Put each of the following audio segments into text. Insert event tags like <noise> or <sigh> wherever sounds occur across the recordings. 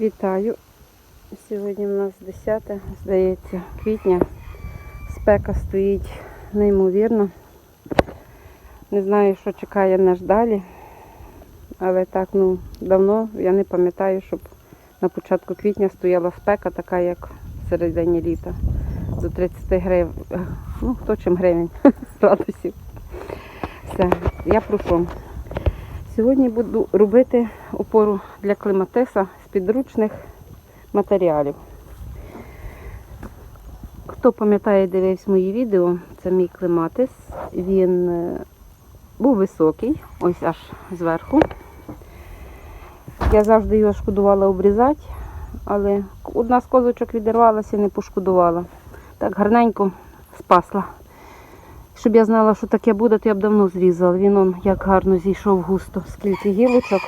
Вітаю. Сьогодні в нас 10, здається, квітня. Спека стоїть неймовірно. Не знаю, що чекає нас далі. Але так, ну, давно я не пам'ятаю, щоб на початку квітня стояла спека, така як в середині літа. До 30 гривень. Ну, хто чим гривень <laughs> градусів. Все, я прошу. Сьогодні буду робити опору для клематиса підручних матеріалів. Хто пам'ятає, дивився мої відео, це мій клематис. Він е, був високий, ось аж зверху. Я завжди його шкодувала обрізати, але одна з козочок відірвалася і не пошкодувала. Так гарненько спасла. Щоб я знала, що таке буде, то я б давно зрізала. Він он як гарно зійшов густо, скільки гілочок.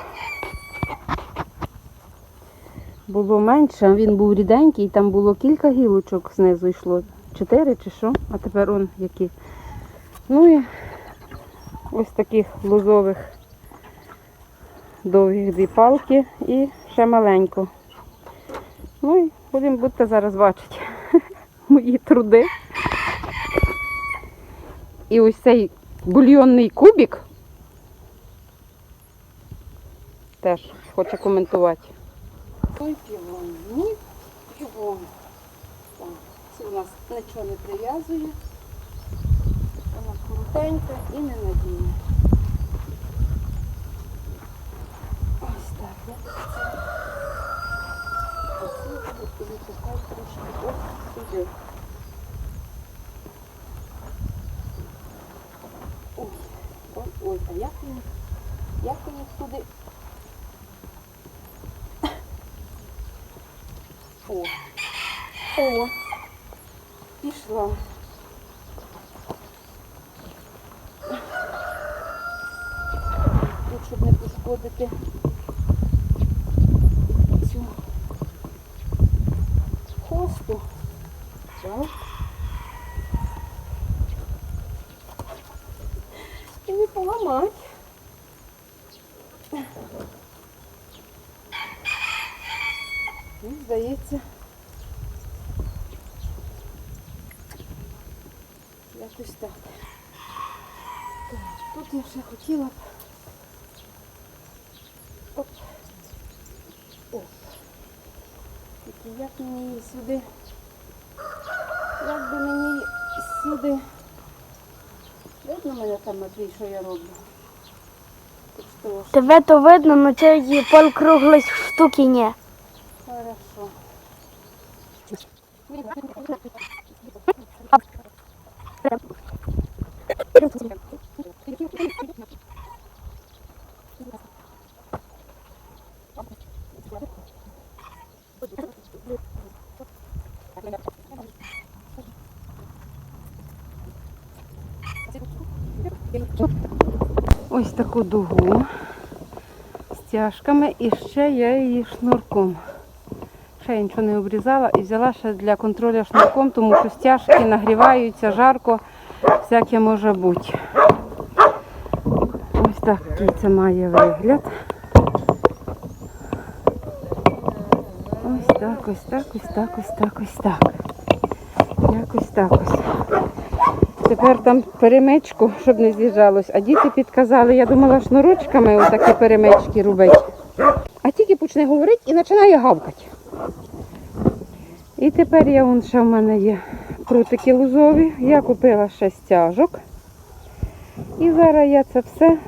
Було менше, він був ріденький, там було кілька гілочок знизу йшло. Чотири чи що, а тепер он які. Ну і ось таких лозових довгих дві палки і ще маленько. Ну і будемо будете зараз бачити <laughs> мої труди. І ось цей бульйонний кубик теж хоче коментувати. Ой, півон, ні, півон. Так, у нас нічого не прив'язує. Вона коротенька і ненадійна. Ось так. це. Оце запускати трошки ось сюди. Ой, ой, ой, а як він, як їх туди? О, о, пішла. Тут, щоб не пошкодити цю хосту. Так. І не поламати. Здається. Якось так. Тут я ще хотіла б. Оп. Оп. Тільки як мені її сюди. Як би мені сюди. Видно мене там, Матвій, що я роблю? Тебе то видно, але цієї полкруглої штуки ні. Хорошо. Ось таку дугу стяжками і ще я її шнурком. Ще я нічого не обрізала і взяла ще для контролю шнурком, тому що стяжки нагріваються, жарко, всяке може бути. Ось такий це має вигляд. Ось так, ось так, ось так, ось так, ось так. Якось так ось. Тепер там перемичку, щоб не з'їжджалось. А діти підказали, я думала шнурочками отакі перемички робити. А тільки почне говорити і починає гавкати. І тепер я вон ще в мене є прутики лузові. Я купила ще стяжок. І зараз я це все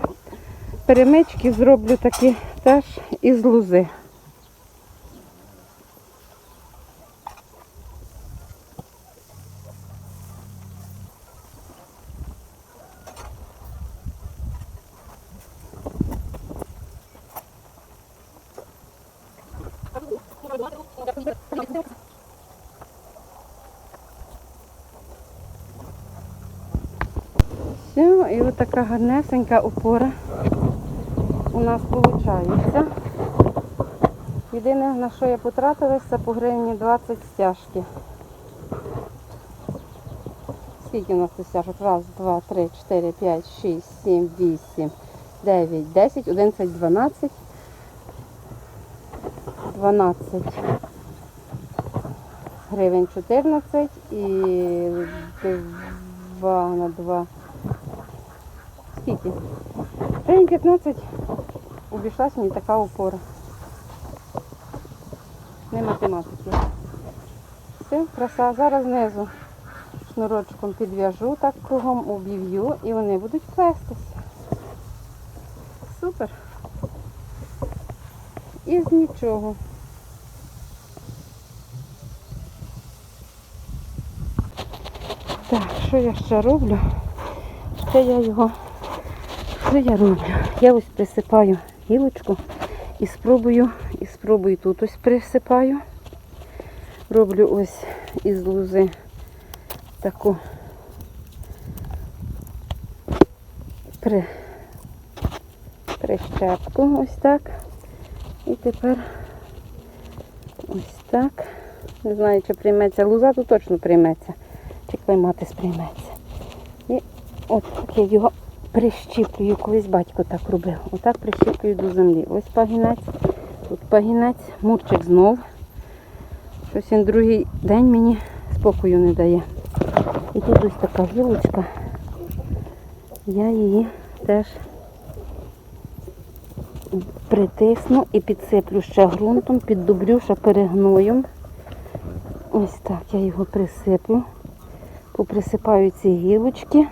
перемички зроблю такі теж із лузи. Все, і ось така гарнесенька опора у нас виходить. Єдине, на що я потратилась, це по гривні 20 стяжки. Скільки у нас тут стяжок? Раз, два, три, чотири, п'ять, шість, сім, вісім, дев'ять, десять, одинадцять, дванадцять. 12 гривень 14 і 2 на 2. Скільки? Гривень 15 обійшлась мені така опора. Не математики. Все, краса. Зараз знизу шнурочком підв'яжу так кругом, обів'ю і вони будуть плестися. Супер. Із нічого. Так, що я ще роблю? Ще я його. Що я роблю? Я ось присипаю гілочку і спробую, і спробую тут ось присипаю. Роблю ось із лузи таку при, прищепку ось так. І тепер ось так. Не знаю, чи прийметься. Луза тут точно прийметься. Чи клейматис прийметься. І от так я його прищіплюю. Колись батько так робив. Отак прищіплюю до землі. Ось пагінець, тут пагінець, мурчик знов. Щось він другий день мені спокою не дає. І тут ось така гілочка. Я її теж притисну і підсиплю ще ґрунтом, піддублю ще перегноєм. Ось так я його присиплю. Поприсипаю ці гілочки.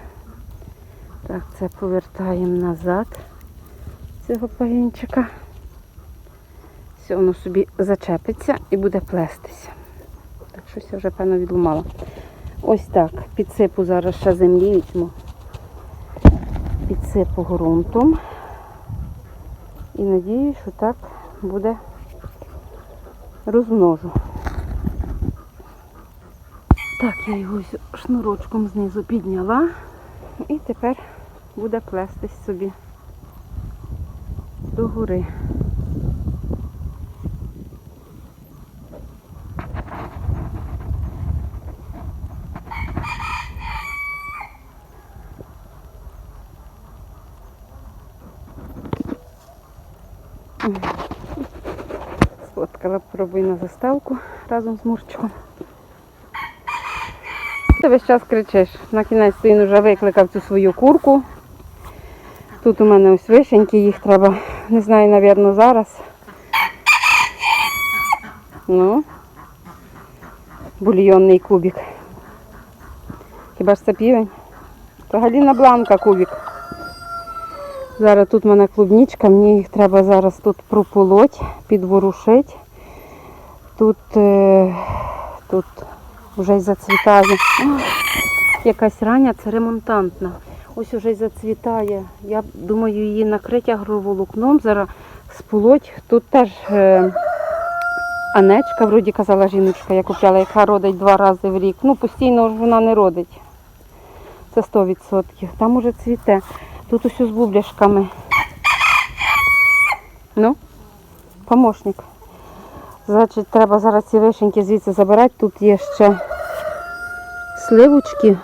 Так, це повертаємо назад цього пагінчика. Все, воно собі зачепиться і буде плестися. Так, щось я вже, певно, відломала. Ось так. Підсипу зараз ще землі візьму. Підсипу ґрунтом. І надію, що так буде розмножу. Так, я його шнурочком знизу підняла. І тепер буде плестись собі до гори. Сфоткала, пробую на заставку разом з Мурчиком. Ти весь час кричиш. На кінець він вже викликав цю свою курку. Тут у мене ось вишеньки, їх треба, не знаю, напевно, зараз. Ну, бульйонний кубик. Хіба ж це півень? То Галіна Бланка кубик. Зараз тут в мене клубнічка, мені їх треба зараз тут прополоть, підворушити. Тут, е, тут вже й зацвітає. Якась рання, це ремонтантна. Ось уже зацвітає. Я думаю, її накрити агроволокном, зараз сполоть. Тут теж е, Анечка, вроді казала жіночка, я купляла, яка родить два рази в рік. Ну, постійно ж вона не родить. Це 100%. Там уже цвіте. Тут усе з бубляшками. Ну, помощник. Значить, треба зараз ці вишеньки звідси забирати. Тут є ще сливочки.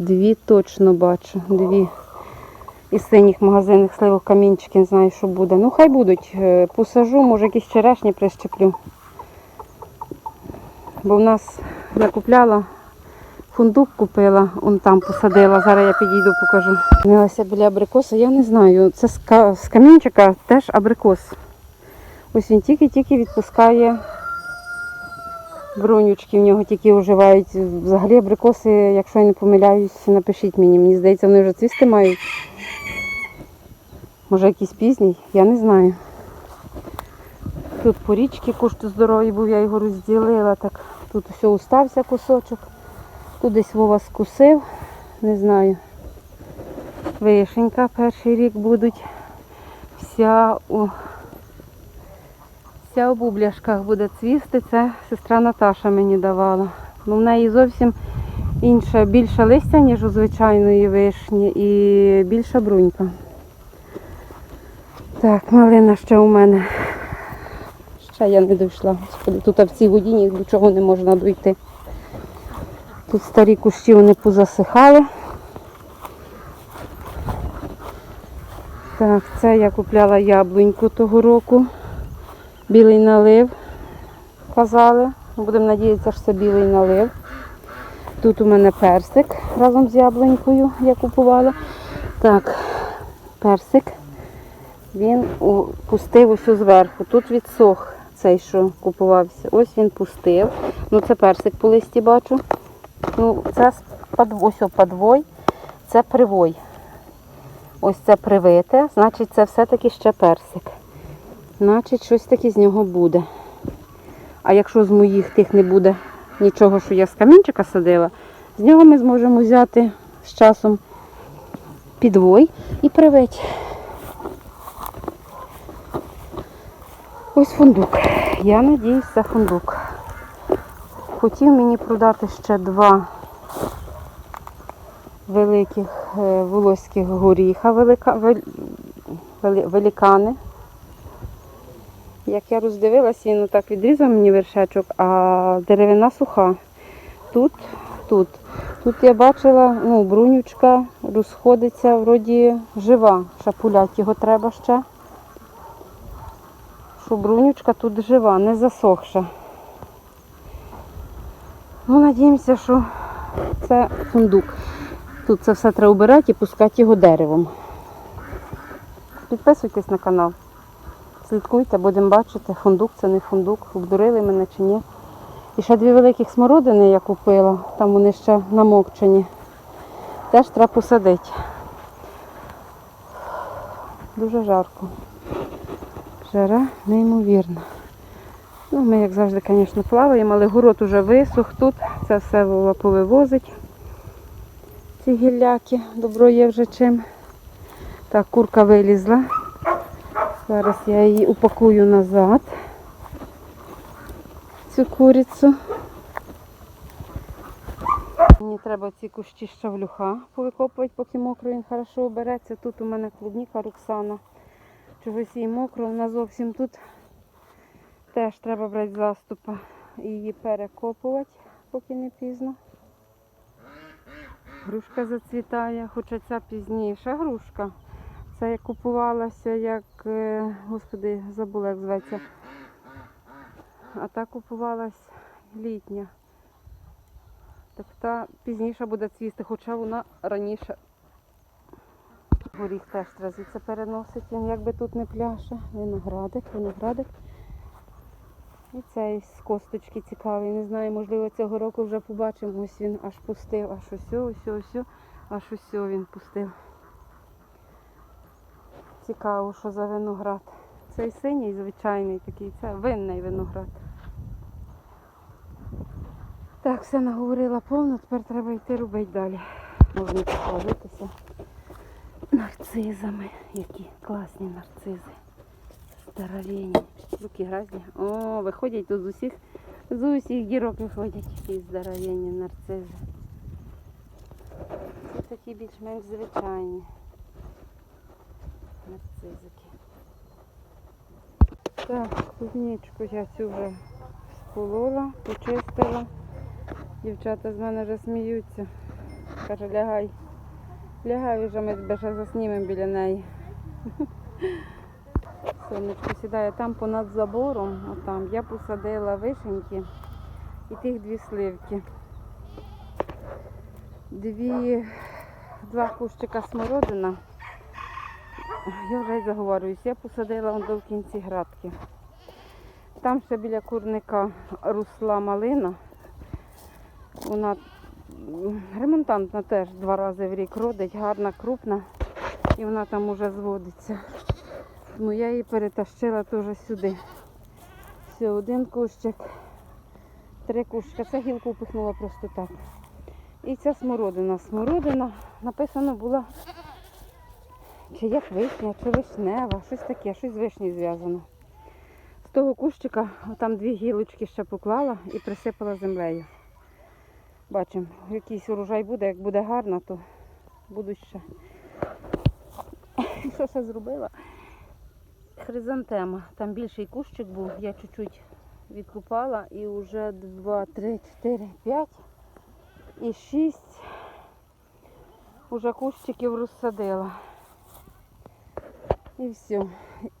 Дві точно бачу. Дві із синіх магазинних сливок камінчики, не знаю, що буде. Ну, хай будуть. Е, Посажу, може якісь черешні прищеплю. Бо в нас я фундук купила, он там посадила. Зараз я підійду, покажу. Змілася біля абрикоса, я не знаю. Це з камінчика теж абрикос. Ось він тільки-тільки відпускає бронючки, в нього тільки оживають. Взагалі абрикоси, якщо я не помиляюсь, напишіть мені. Мені здається, вони вже цвісти мають. Може якийсь пізній, я не знаю. Тут по річці кошти здоров'я був, я його розділила. Так. Тут все устався кусочок. Тут десь Вова скусив, не знаю. Вишенька перший рік будуть. Вся у Вся у бубляшках буде цвісти, це сестра Наташа мені давала. Ну, в неї зовсім інше, більше листя, ніж у звичайної вишні, і більша брунька. Так, малина ще у мене. Ще я не дійшла. Господи, тут в цій воді до чого не можна дойти. Тут старі кущі вони позасихали. Так, це я купляла яблуньку того року. Білий налив, казали. Будемо надіятися, що це білий налив. Тут у мене персик разом з яблунькою я купувала. Так, персик. Він пустив усю зверху. Тут відсох цей, що купувався. Ось він пустив. Ну це персик по листі бачу. Ну, це ось подвой, це привой. Ось це привите, значить це все-таки ще персик. Значить, щось таке з нього буде. А якщо з моїх тих не буде нічого, що я з камінчика садила, з нього ми зможемо взяти з часом підвой і привить. Ось фундук. Я надіюсь, це фундук. Хотів мені продати ще два великих е, волоських горіха, велика, вел- вели- великани. Як я роздивилася, він так відрізав мені вершечок, а деревина суха. Тут, тут. Тут я бачила, ну, брунючка розходиться, вроді жива. Шапулять його треба ще. Що брунючка тут жива, не засохша. Ну, надіємося, що це фундук. Тут це все треба обирати і пускати його деревом. Підписуйтесь на канал. Слідкуйте, будемо бачити, фундук це не фундук, обдурили мене чи ні. І ще дві великих смородини я купила, там вони ще намокчені. Теж треба посадити. Дуже жарко. Жара неймовірна. Ну, ми, як завжди, звісно, плаваємо, але город уже висох тут. Це все повивозить. Ці гілляки. Добро є вже чим. Так, курка вилізла. Зараз я її упакую назад. Цю курицю. Мені треба ці кущі щавлюха повикопувати, поки мокро він хорошо обереться. Тут у мене клубніка Роксана. Чогось їй мокро, вона зовсім тут теж треба брати заступа і її перекопувати, поки не пізно. Грушка зацвітає, хоча ця пізніша грушка. Це я купувалася як, е, господи, забула, як зветься. А та купувалась літня. Так та пізніше буде цвісти, хоча вона раніше. Горіх теж треба звідси переносить, він якби тут не пляше. Виноградик, виноградик. І цей з косточки цікавий. Не знаю, можливо, цього року вже побачимо. Ось він аж пустив, аж ось, ось, ось, аж ось він пустив. Цікаво, що за виноград. Цей синій, звичайний такий, це винний виноград. Так, все наговорила повно, тепер треба йти робити далі. Можна похвалитися нарцизами. Які класні нарцизи. Здоровенні. Руки грязні. О, виходять тут з усіх, з усіх дірок виходять якісь здоровенні нарцизи. Це такі більш-менш звичайні нарцизики. Так, клубничку я цю вже сполола, почистила. Дівчата з мене вже сміються. Каже, лягай. Лягай вже, ми тебе ще заснімемо біля неї. <laughs> Сонечко сідає там понад забором, отам, я посадила вишеньки і тих дві сливки. Дві, два кущика смородина. Я вже й заговорююсь, я посадила до в кінці градки. Там ще біля курника росла малина. Вона ремонтантна теж два рази в рік родить, гарна, крупна. І вона там уже зводиться. Тому я її перетащила теж сюди. Все, один кущик, три кущика. Це гілку впихнула просто так. І ця смородина. Смородина написано була чи як вишня, чи вишнева, щось таке, щось з вишні зв'язано. З того кущика там дві гілочки ще поклала і присипала землею. Бачимо, якийсь урожай буде, як буде гарно, то буду ще. <laughs> Що ще зробила? Хризантема. Там більший кущик був, я чуть-чуть відкупала і вже 2, 3, 4, 5 і 6 уже кущиків розсадила. І все.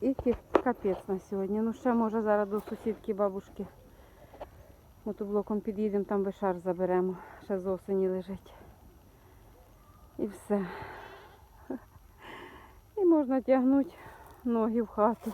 І капець на сьогодні. Ну ще може зараз до сусідки бабушки. Мотоблоком під'їдемо, там вишар заберемо. Ще з осені лежить. І все. <laughs> І можна тягнути ноги в хату.